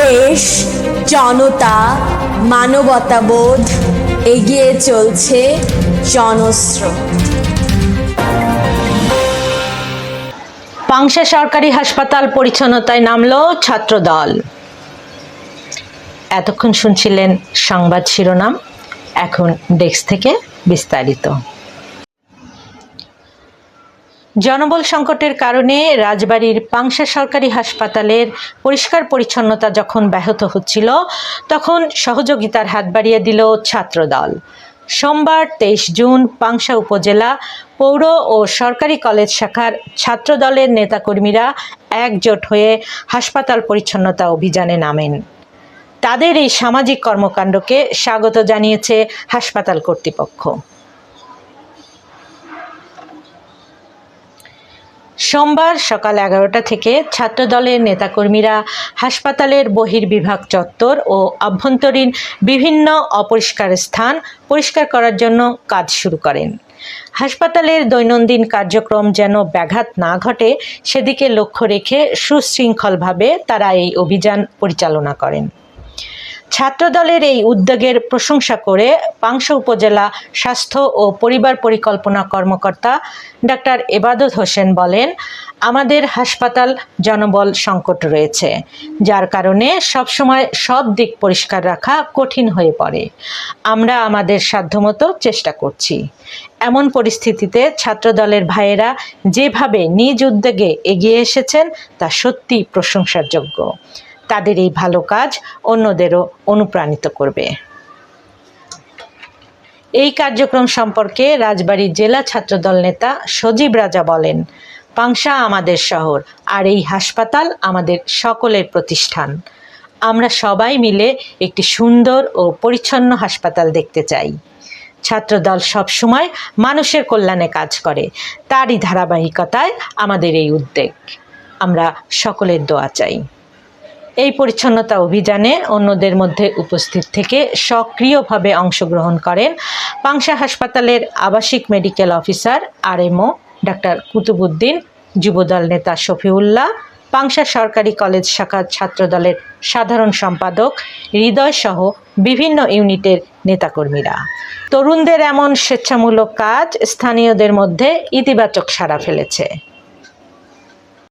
দেশ, জনতা, মানবতাবোধ এগিয়ে চলছে জনস্রোত। পাংশা সরকারি হাসপাতাল পরিচ্ছন্নতায় নামলো ছাত্রদল। এতক্ষণ শুনছিলেন সংবাদ শিরোনাম, এখন ডেস্ক থেকে বিস্তারিত। জনবল সংকটের কারণে রাজবাড়ির পাংশা সরকারি হাসপাতালের পরিষ্কার পরিচ্ছন্নতা যখন ব্যাহত হচ্ছিল, তখন সহযোগিতার হাত বাড়িয়ে দিল ছাত্রদল। সোমবার তেইশ জুন পাংশা উপজেলা পৌর ও সরকারি কলেজ শাখার ছাত্রদলের নেতাকর্মীরা একজোট হয়ে হাসপাতাল পরিচ্ছন্নতা অভিযানে নামেন। তাদের এই সামাজিক কর্মকাণ্ডকে স্বাগত জানিয়েছে হাসপাতাল কর্তৃপক্ষ। সোমবার সকাল এগারোটা থেকে ছাত্রদলের নেতাকর্মীরা হাসপাতালের বহির্বিভাগ চত্বর ও অভ্যন্তরীণ বিভিন্ন অপরিষ্কার স্থান পরিষ্কার করার জন্য কাজ শুরু করেন। হাসপাতালের দৈনন্দিন কার্যক্রম যেন ব্যাঘাত না ঘটে, সেদিকে লক্ষ্য রেখে সুশৃঙ্খলভাবে তারা এই অভিযান পরিচালনা করেন। ছাত্রদলের এই উদ্যোগের প্রশংসা করে পাংশা উপজেলা স্বাস্থ্য ও পরিবার পরিকল্পনা কর্মকর্তা ডাক্তার এবাদত হোসেন বলেন, আমাদের হাসপাতাল জনবল সংকট রয়েছে, যার কারণে সবসময় সব দিক পরিষ্কার রাখা কঠিন হয়ে পড়ে। আমরা আমাদের সাধ্যমতো চেষ্টা করছি। এমন পরিস্থিতিতে ছাত্রদলের ভাইয়েরা যেভাবে নিজ উদ্যোগে এগিয়ে এসেছেন, তা সত্যি প্রশংসার যোগ্য। তাদের এই ভালো কাজ অন্যদেরও অনুপ্রাণিত করবে। এই কার্যক্রম সম্পর্কে রাজবাড়ীর জেলা ছাত্রদল নেতা সজীব রাজা বলেন, পাংশা আমাদের শহর আর এই হাসপাতাল আমাদের সকলের প্রতিষ্ঠান। আমরা সবাই মিলে একটি সুন্দর ও পরিচ্ছন্ন হাসপাতাল দেখতে চাই। ছাত্রদল সবসময় মানুষের কল্যাণে কাজ করে, তারই ধারাবাহিকতায় আমাদের এই উদ্যোগ। আমরা সকলের দোয়া চাই। এই পরিচ্ছন্নতা অভিযানে অন্যদের মধ্যে উপস্থিত থেকে সক্রিয়ভাবে অংশগ্রহণ করেন পাংশা হাসপাতালের আবাসিক medical officer RMO doctor Kutubuddin Jubo Dal নেতা শফিউল্লাহ, পাংশা সরকারি কলেজ শাখার ছাত্রদলের সাধারণ সম্পাদক হৃদয় সহ বিভিন্ন ইউনিটের নেতাকর্মীরা। তরুণদের এমন স্বেচ্ছামূলক কাজ স্থানীয়দের মধ্যে ইতিবাচক সাড়া ফেলেছে।